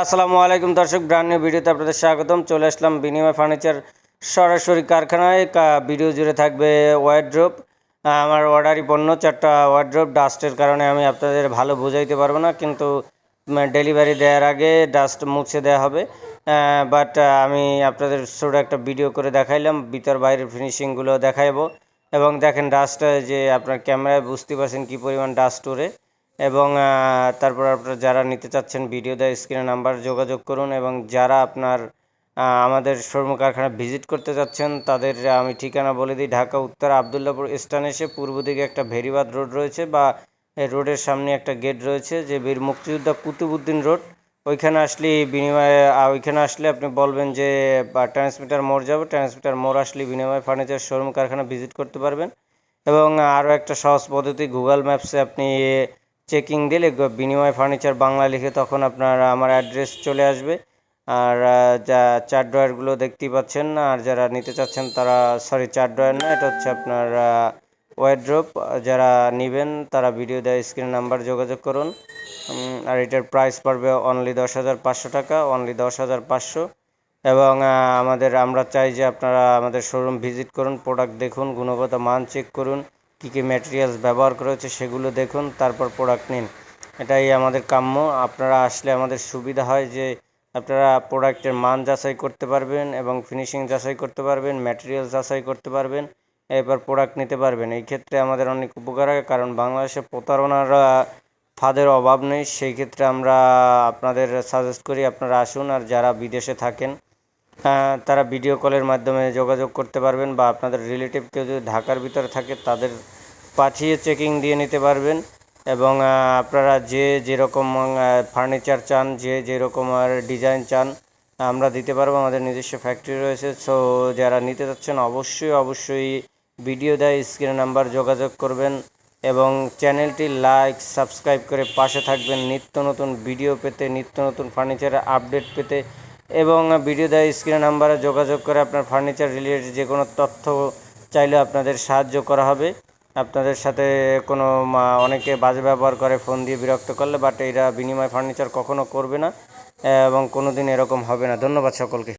আসসালামু আলাইকুম দর্শক ব্র্যান্ড নিউ ভিডিওতে আপনাদের স্বাগতম। চলে আসলাম বিনিময় ফার্নিচার সরাসরি কারখানায়। ভিডিও জুড়ে থাকবে ওয়ার্ড্রোপ আমার অর্ডারি পণ্য, চারটা ওয়ার্ড্রোপ ডাস্টের কারণে আমি আপনাদের ভালো বোঝাইতে পারব না, কিন্তু ডেলিভারি দেওয়ার আগে ডাস্ট মুছে দেওয়া হবে। বাট আমি আপনাদের ছোটো একটা ভিডিও করে দেখাইলাম। ভিতর বাইরের ফিনিশিংগুলো দেখাইবো। এবং দেখেন ডাস্ট যে আপনার ক্যামেরায় বুঝতে পারছেন কী পরিমাণ ডাস্ট ওরে। এবং তারপর আপনারা যারা নিতে চাচ্ছেন ভিডিও দেয় স্ক্রিনে নাম্বার যোগাযোগ করুন এবং যারা আপনার আমাদের শোরুম কারখানা ভিজিট করতে যাচ্ছেন তাদের আমি ঠিকানা বলে দিই, ঢাকা, উত্তর আবদুল্লাপুর স্ট্যান্ড এসে পূর্ব দিকে একটা ভেরিবাদ রোড রয়েছে বা রোডের সামনে একটা গেট রয়েছে যে বীর মুক্তিযোদ্ধা কুতুবুদ্দিন রোড। ওইখানে আসলে বিনিময়ে ওইখানে আসলে আপনি বলবেন যে ট্রান্সমিটার মোড় যাব, ট্রান্সমিটার মোড় আসলে বিনিময় ফার্নিচার শোরুম কারখানা ভিজিট করতে পারবেন। এবং আরও একটা সহজ পদ্ধতি, গুগল ম্যাপসে আপনি চেকিং দিলে বিনিময় ফার্নিচার বাংলা লিখে তখন আপনার, আমার অ্যাড্রেস চলে আসবে। আর যা চার ড্রয়ারগুলো দেখতেই পাচ্ছেন না, আর যারা নিতে চাচ্ছেন তারা সরি চার ড্রয়ার না, এটা হচ্ছে আপনার ওয়ার্ড্রোপ যারা নেবেন তারা ভিডিও দেয় স্ক্রিন নাম্বার যোগাযোগ করুন। আর এটার প্রাইস পড়বে অনলি দশ হাজার পাঁচশো টাকা অনলি দশ হাজার পাঁচশো। এবং আমাদের, আমরা চাই যে আপনারা আমাদের শোরুম ভিজিট করুন প্রোডাক্ট দেখুন, গুণগত মান চেক করুন। কী কী ম্যাটেরিয়ালস ব্যবহার করা হচ্ছে সেগুলো দেখুন, তারপর প্রোডাক্ট নিন। এটাই আমাদের কাম্য। আপনারা আসলে আমাদের সুবিধা হয় যে আপনারা প্রোডাক্টের মান যাচাই করতে পারবেন এবং ফিনিশিং যাচাই করতে পারবেন ম্যাটেরিয়াল যাচাই করতে পারবেন, এরপর প্রোডাক্ট নিতে পারবেন। এই ক্ষেত্রে আমাদের অনেক উপকার হয়, কারণ বাংলাদেশে প্রতারণার ফাঁদের অভাব নেই। সেই ক্ষেত্রে আমরা আপনাদের সাজেস্ট করি আপনারা আসুন আর যারা বিদেশে থাকেন তারা ভিডিও কলের মাধ্যমে যোগাযোগ করতে পারবেন বা আপনাদের রিলেটিভ কেউ যদি ঢাকার ভিতরে থাকে, তাদের পাঠিয়ে চেকিং দিয়ে নিতে পারবেন। এবং আপনারা যে যেরকম ফার্নিচার চান, যে যেরকম, আর ডিজাইন চান, আমরা দিতে পারব, আমাদের নিজস্ব ফ্যাক্টরি রয়েছে। সো যারা নিতে চাচ্ছেন অবশ্যই অবশ্যই ভিডিও দেয় স্ক্রিন নাম্বার যোগাযোগ করবেন এবং চ্যানেলটি লাইক সাবস্ক্রাইব করে পাশে থাকবেন। নিত্য নতুন ভিডিও পেতে, নিত্য নতুন ফার্নিচারের আপডেট পেতে। এবং ভিডিও দেয় স্ক্রিনে নাম্বারে যোগাযোগ করে আপনার ফার্নিচার রিলেটেড যে কোনো তথ্য চাইলে আপনাদের সাহায্য করা হবে। আপনাদের সাথে কোনো অনেকে বাজে ব্যবহার করে ফোন দিয়ে বিরক্ত করলে বাট এরা বিনিময় ফার্নিচার কখনো করবে না, এবং কোনো দিন এরকম হবে না। ধন্যবাদ সকলকে।